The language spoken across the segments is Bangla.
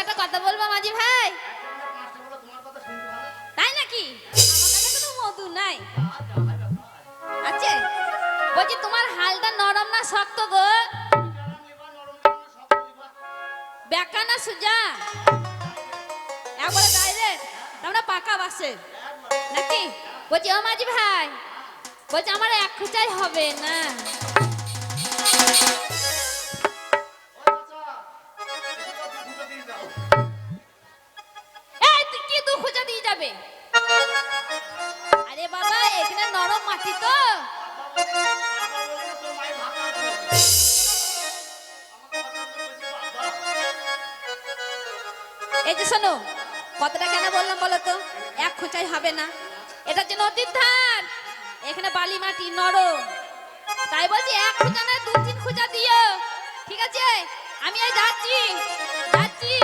একটা কথা বলব, মাঝি ভাই? তাই নাকি? মধু নাই। আছে বলছি তোমার হালটা নরম না শক্ত গো? বেকা না সুজা? একবারে পাকা বাসে। নাকি? বলছি, ও মাঝি ভাই, বলছি আমার এক খুচাই হবে না। তো এক খোঁচাই হবে না। এটা যে নদীর ধান এখানে বালি মাটি নরম। তাই বলছি এক খোঁচা না, দু তিন খোঁচা দিও। ঠিক আছে? আমি এই যাচ্ছি যাচ্ছি।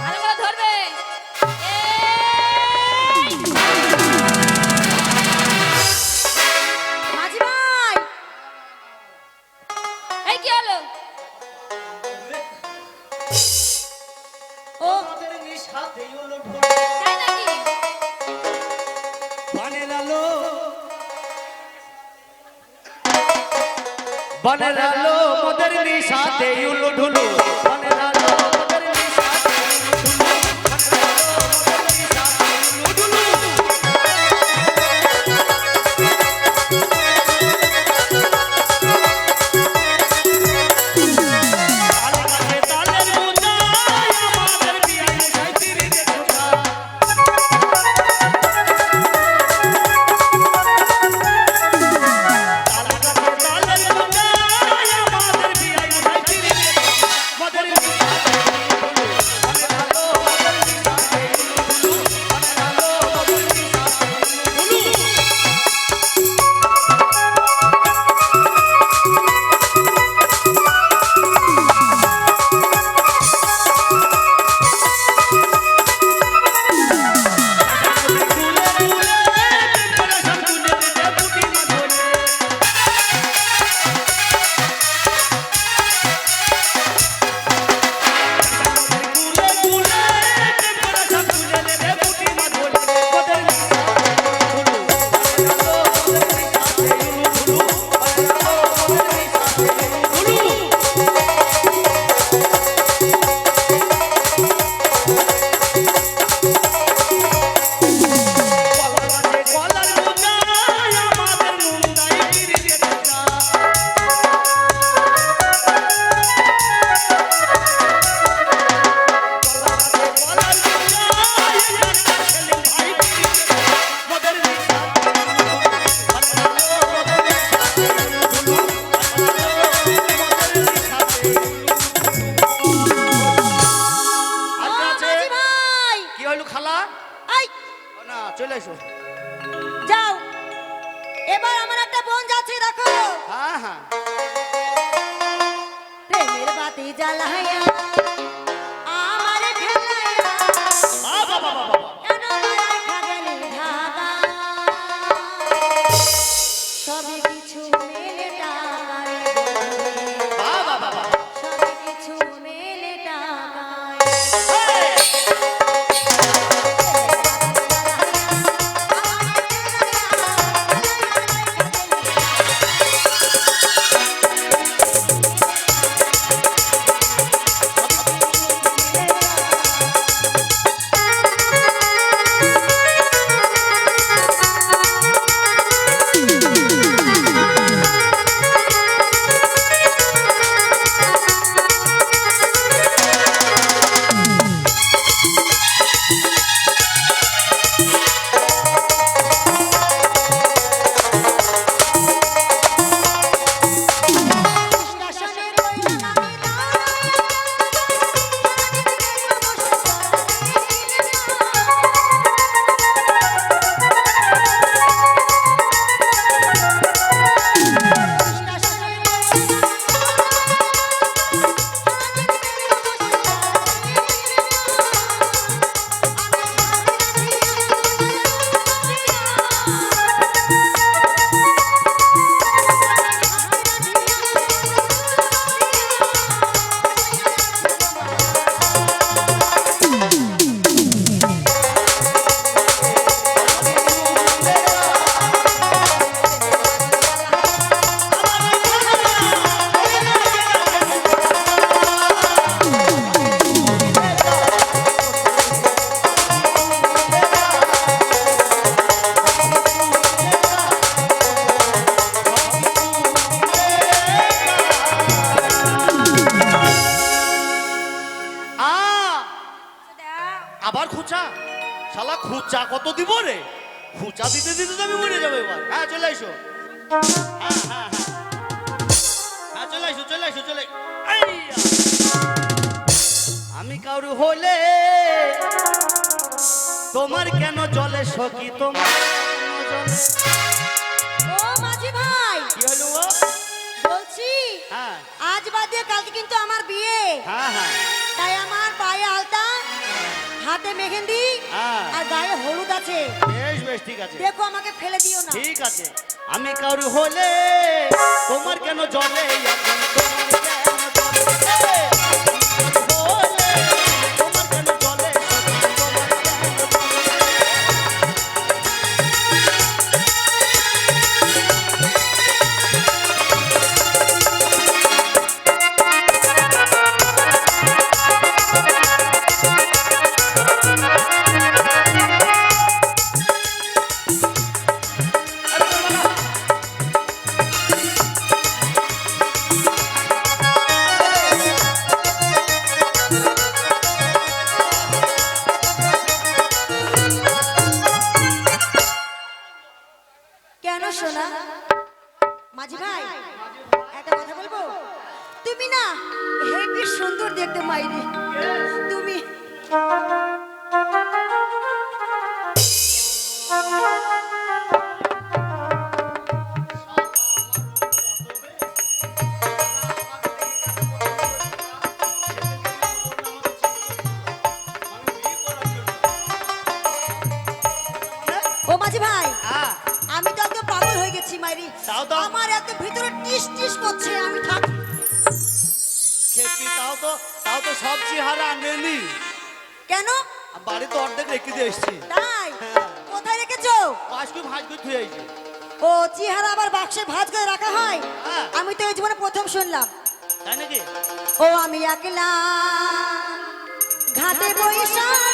ভালো করে ধরবে। বনের আলো মোদের নিশাতে উলু ঢুলু বনের আলো খুচা দিতে দিতে তো আমি মরে যাব এবার। হ্যাঁ চলে হ্যাঁ হ্যাঁ হ্যাঁ। হ্যাঁ চলে চলে চলে আমি কারু হলে তোমার কেন জলে সখী? তোমার ও মাঝি ভাই। কি হলো বলছি হ্যাঁ। আজ বাদে কালকে কিন্তু আমার বিয়ে। হ্যাঁ হ্যাঁ। তাই আমার পায়ে আলতা হাতে মেহেন্দি হ্যাঁ। আর গায়ে হলুদ আছে। বেশ বেশ ঠিক আছে। দেখো আমাকে ফেলে দিও না। ঠিক আছে। আমি কারু হলে তোমার কেন জলে এখন তোমার তাও তো- আমার এত ভিতরে টিস টিস করছে আমি থাক। খেপি তাও তো তাও তো কেন? বাড়ি তো অর্ধেক রেখে দিয়ে এসছি। তাই। কোথায় রেখেছো? কুই ভাঁজ করে ধুয়ে আইছি। ও চেহারা আবার বাক্সে ভাঁজ করে রাখা হয়? হ্যাঁ। আমি তো এই জীবনে প্রথম শুনলাম। তাই নাকি? ও আমি একলা ঘাটে বৈশারে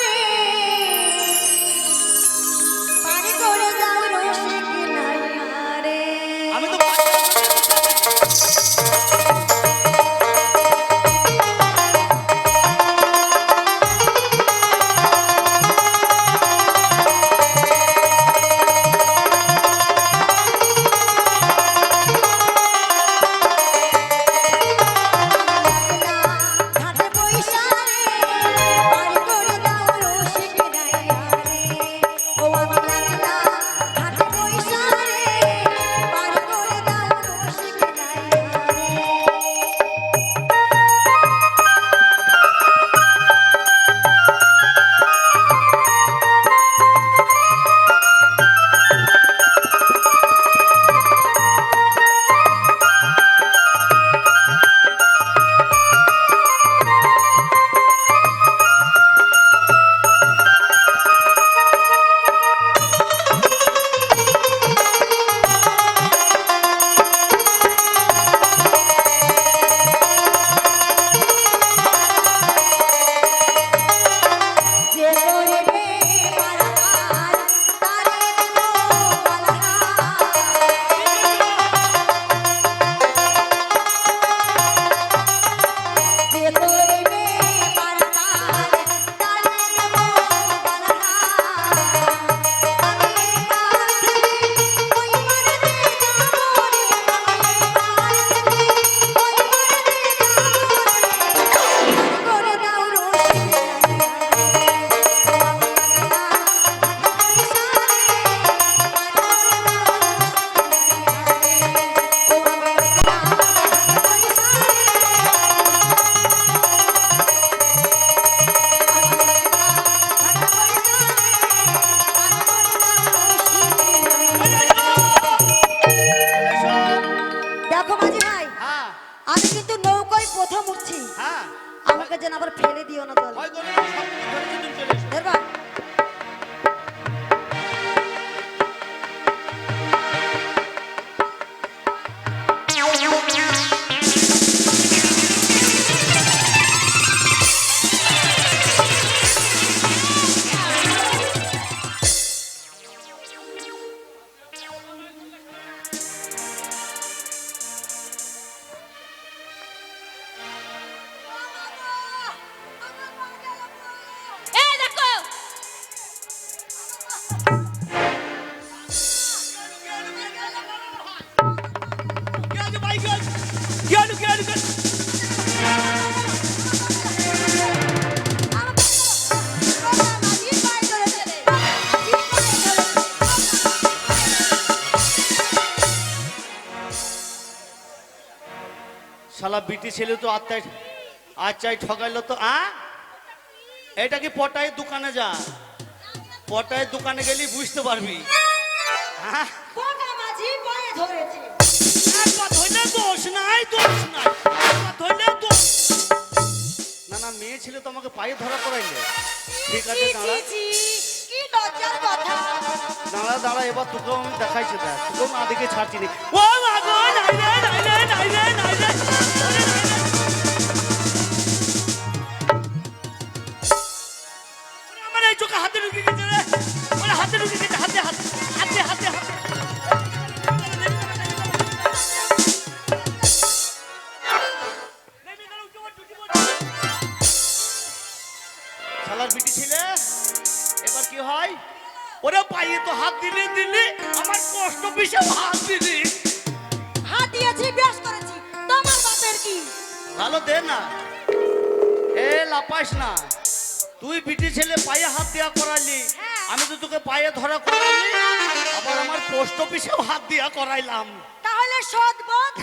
ছেলে তো আত্মায় আচ্ছাই ঠকাইলো তো আ? এটা কি পটাই দোকানে যা? পটাই দোকানে গেলি বুঝতে পারবি। হ্যাঁ দোষ নাই দোষ নাই। দোষ না না মেয়ে ছেলে তো আমাকে পায়ে ধরা করাইলে ঠিক আছে দাঁড়া। দাঁড়া দাঁড়া এবার তোকেও আমি দেখাইছি দেখ। তোকেও না দেখে ছাড়ছি ও মা গো কষ্ট পিছে হাত দিলি। হাত দিয়েছি বেশ করেছি। তোমার বাপের কি? ভালো দে না। এ লাপাস না। তুই বিটি ছেলে পায়ে হাত দেওয়া করালি হ্যাঁ। আমি তো তোকে পায়ে ধরা করালি আবার আমার পোস্ট অফিসেও হাত দেওয়া করাইলাম। তাহলে সৎ বোধ?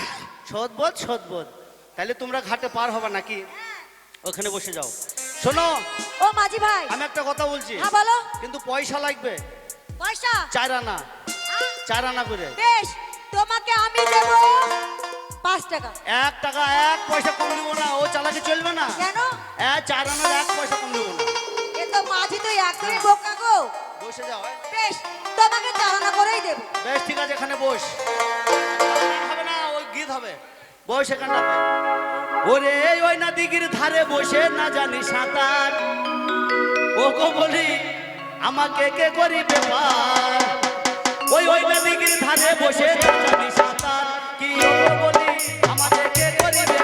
সদবোধ সদবোধ তাহলে তোমরা ঘাটে পার হবে নাকি? ওখানে বসে যাও। শোনো ও মাঝি ভাই। আমি একটা কথা বলছি। হ্যাঁ বলো। কিন্তু পয়সা লাগবে। পয়সা? চার আনা। হ্যাঁ? চার আনা করে। বেশ তোমাকে আমি দেব পাঁচ টাকা। এক টাকা এক পয়সা কম দিব না ও চালাকে চলবে না। কেন? এক চার আনার এক পয়সা কম দিব না। এ তো মাঝি তো একদমই বোকা গো। বসে যাও হ্যাঁ? বেশ তোমাকে চালানা করেই দেব। বেশ ঠিক আছে এখানে বস। হবে না ওই গীত হবে। বস এখানটাতে ওরে ওই না দিঘির ধারে বসে না জানি সাঁতার। ও গো বলি আমাকে কে করি ব্যাপার ওই ওই না দিঘির ধারে বসে সাঁতার কি বলি আমাদেরকে কে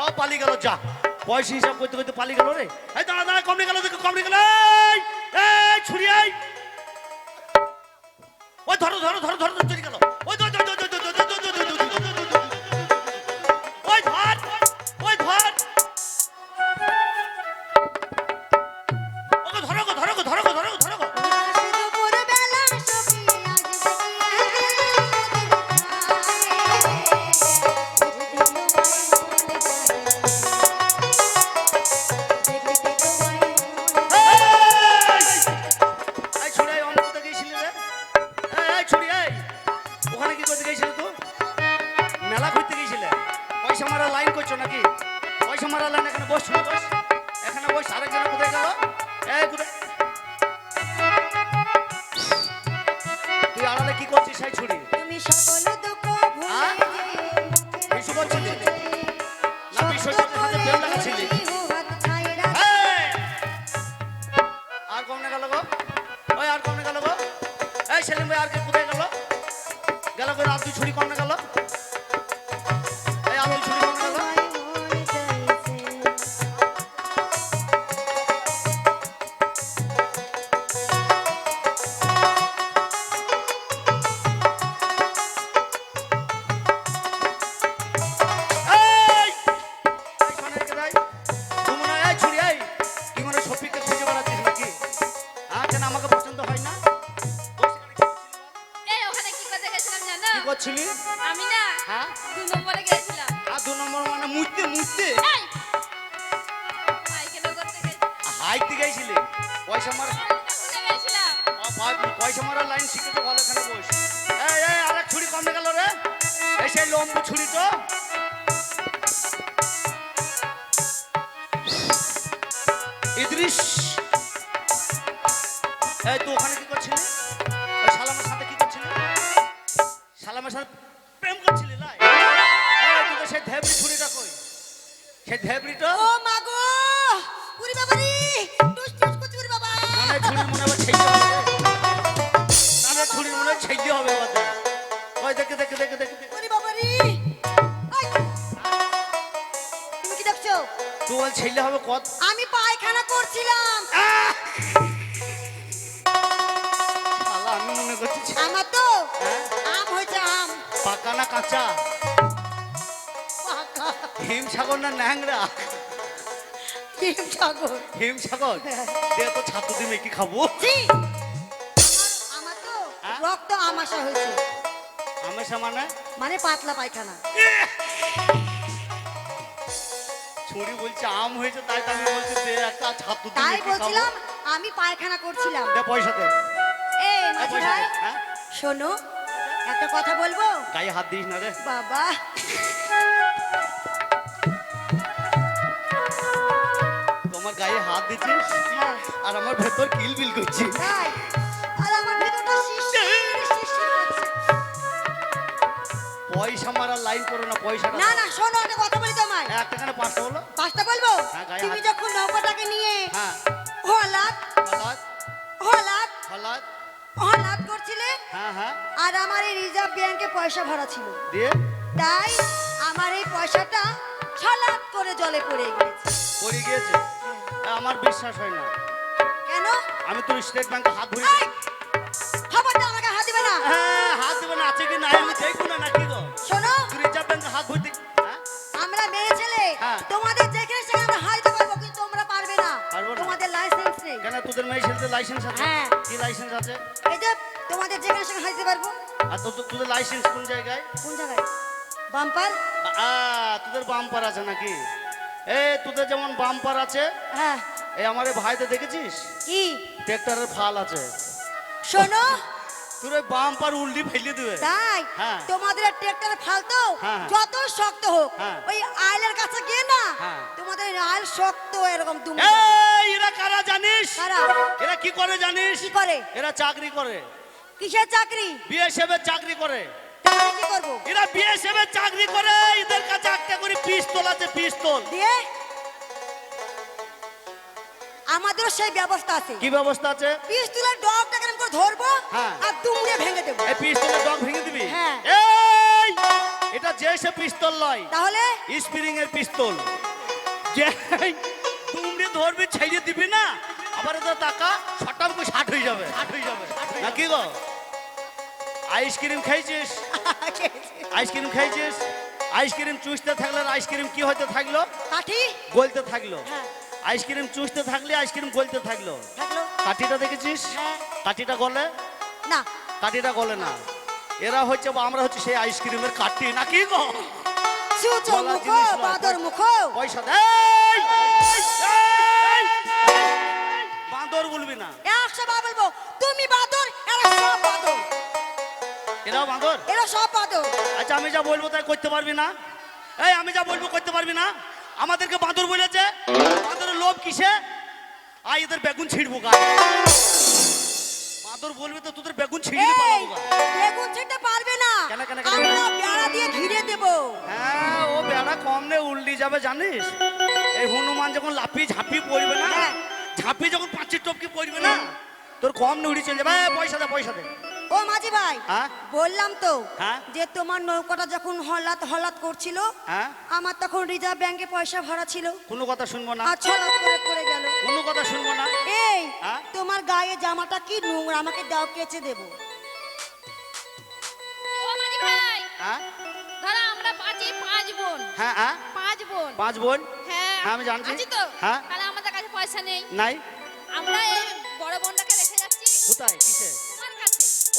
সব পালিয়ে গেল, যা। পয়সা হিসাব করতে করতে পালিয়ে গেল রে। এই দাঁড়া দাঁড়া কমড়ে গেল কমড়ে গেল। এই ছুরি ওই ধরো ধরো ধরো ধরো চলে গেল। ওই ধরো মেলা ঘুরতে গিয়েছিলে পয়সা মারা লাইন করছ নাকি? পয়সা মারা লাইন এখানে বস বস। এখানে বস আরেকজন কোথায় গেল? এই কোথায়? তুই আড়ালে কি করছিস সেই ছুরি? তুমি সকল দুঃখ ভুলে করছিলি না হাতে লাগাচ্ছিলি! আর কমনে গেল গো? ওই আর কমনে গেল গো? এই সেলিম ভাই আর কে কোথায় গেল? গেল করে আর দুই ছুরি কমনে গেল? কত আমি পায়খানা করছিলাম। শালা আমি মনে করছি আমার তো হ্যাঁ? আম হয়েছে আম। পাকা না কাঁচা? পাকা। হিম সাগর না ন্যাংরা? ডিম সাগর হিম সাগর? দে তো ছাতু দিয়ে মেখে খাব। জি আমার তো হ্যাঁ? রক্ত আমাশা হয়েছে। হামেশা মানে? মানে পাতলা পায়খানা। বলছে আম হয়েছে তাই তো আমি বলছি দে একটা ছাতু দিয়ে তাই মেখে খাব। বলছিলাম আমি পায়খানা করছিলাম। দে পয়সা দে। এই এই মাঝি পয়সা ভাই দে হ্যাঁ? শোনো একটা কথা বলব? গায়ে হাত দিস না রে। বাবা। তোমার গায়ে হাত দিচ্ছিস? হ্যাঁ। আর আমার ভেতর কিলবিল করছি তাই আর আমার ভেতরটা শিরশির শিরশির করছে। পয়সা মারার লাইন করো না পয়সা না না শোনো একটা কথা বলি তোমায়। একটা খানে পাঁচটা হলো পাঁচটা বলব? হ্যাঁ, তুমি যখন নৌকাটাকে নিয়ে হ্যাঁ। হলাত হলাদ হলাত হলাদ হলাত করছিলে হ্যাঁ হ্যাঁ। আর আমার এই রিজার্ভ ব্যাংকে পয়সা ভরা ছিল। দিয়ে? তাই আমার এই পয়সাটা ছলাত করে জলে পড়ে গিয়েছে। পড়ে গিয়েছে? আমার বিশ্বাস হয় না। কেন? আমি তো স্টেট ব্যাংকে হাত ধরি তোমাদের যেখানে সেখানে হাইতে পারব কিন্তু তোমরা পারবে না। পারব না। তোমাদের লাইসেন্স নেই। কেন? তোদের মেয়ে ছেলেদের লাইসেন্স আছে? হ্যাঁ। কি লাইসেন্স আছে? এই যে তোমাদের যেখানে সেখানে হাইতে পারব। আর তো তো- তোদের লাইসেন্স কোন জায়গায়? কোন জায়গায়? বাম্পার? আ তোদের বাম্পার আছে নাকি? এ তোদের যেমন বাম্পার আছে হ্যাঁ। এই আমার ভাইতে দেখেছিস? কি? ট্রেক্টরের ফাল আছে। শোনো তোর বাম্পার উল্টি ফেলে দিবে। তাই। তোমাদের ট্রেক্টর ফালতো। যত শক্ত হোক। ওই আইলের কাছে গিয়ে না। তোমাদের আইল শক্ত এরকম তুমি এরা কারা জানিস? এরা কি করে জানিস? কি করে? এরা চাকরি করে। কিসের চাকরি? বিএসএফ এর চাকরি করে। তাহলে কি করব? এরা বিএসএফ এর চাকরি করে এদের কাছে একটা করে পিস্তল আছে পিস্তল। দিয়ে? আমাদেরও সেই ব্যবস্থা আছে। কি ব্যবস্থা আছে? পিস্তুলের ডগটা ধরবো হ্যাঁ। আর দুমড়ে ভেঙে দেবো। এই পিস্তলের ডগ ভেঙে দিবি? হ্যাঁ। এই এটা যে সে পিস্তল নয় তাহলে? স্প্রিং এর পিস্তল। যে তুমি ধরবি ছেড়ে দিবি না আবার এটা টাকা ছটাম করে ষাট হয়ে যাবে। ষাট হয়ে যাবে। না কি গো? আইসক্রিম খাইছিস আইসক্রিম খাইছিস আইসক্রিম চুষতে থাকলে আইসক্রিম কি হতে থাকল? কাঠি? গলতে থাকল। হ্যাঁ। আইসক্রিম চুষতে থাকলে আইসক্রিম গলতে থাকল। থাকল। কাঠিটা দেখেছিস? হ্যাঁ। কাঠিটা গলে? না। কাঠিটা গলে না। এরা হচ্ছে আমরা হচ্ছে সেই আইসক্রিমের কাঠি না কি গো। বাদর মুখো। পয়সা! বাঁদর বলবি না। একশো বার বলব। তুমি বাদর এরা সব বাদর। এরাও বাঁদর? এরা সব বাদর। আচ্ছা আমি যা বলব তাই করতে পারবি না? এই আমি যা বলব করতে পারবি না? আমাদেরকে বাঁদর বলেছে। বাঁদরের লোভ কিসে? আয় এদের বেগুন ছিড়বো গায়ে বাঁদর বলবে তো তোদের বেগুন ছিঁড়ে এই পালাবো গা। বেগুন ছিঁড়তে পারবে না কেন, কেন, কেন? আমরা বেড়া দিয়ে ঘিরে দেব হ্যাঁ ও বেড়া কম নে উল্টি যাবে জানিস এই হনুমান যখন লাফি ঝাঁপি পড়বে না হ্যাঁ। ঝাঁপি যখন পাঁচের টপকি পড়বে না তোর কম নে উড়ি চলে যাবে এই, পয়সা দে পয়সা দে ও মাঝি ভাই হ্যাঁ? বললাম তো হ্যাঁ? যে তোমার নৌকাটা যখন হলাত হলাত করছিল হ্যাঁ? আমার তখন রিজার্ভ ব্যাংকে পয়সা ভরা ছিল। কোনো কথা শুনব না। করে পড়ে গেল। কোনো কথা শুনব না। এই? তোমার গায়ে জামাটা কি নোংরা আমাকে দাও কেচে দেবো। ও মাঝি ভাই হ্যাঁ? ধরো আমরা পাঁচই পাঁচ বোন। হ্যাঁ হ্যাঁ? পাঁচ বোন। পাঁচ বোন? হ্যাঁ আমি জানছি। তো। হ্যাঁ। তাহলে আমাদের কাছে পয়সা নেই। নাই? আমরা এই বড় বোনটাকে রেখে যাচ্ছি। কোথায়? কিসে?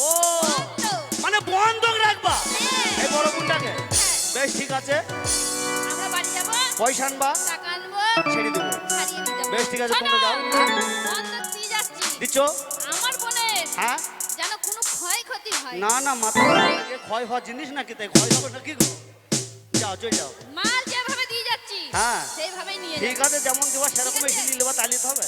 ও মানে বন্ধক রাখবা। হ্যাঁ। এই বড় বোনটাকে। বেশ ঠিক আছে। আমরা বাড়ি যাব। পয়সা আনবা। টাকা আনব। ছেড়ে দেবো। বেশ ঠিক আছে, তোমরা যাও। বন্ধক দিয়ে যাচ্ছি। দিচ্ছ? আমার বোনের। হ্যাঁ? যেন কোনো হয়। না না মাথা ক্ষয় হওয়ার জিনিস নাকি তাই? ক্ষয় হবে না কি গো? যাও চলে যাও। মাল যেভাবে দিয়ে যাচ্ছি হ্যাঁ। সেইভাবেই নিয়ে ঠিক আছে যেমন দেবা সেরকম নিয়ে নেবা তাহলে হবে।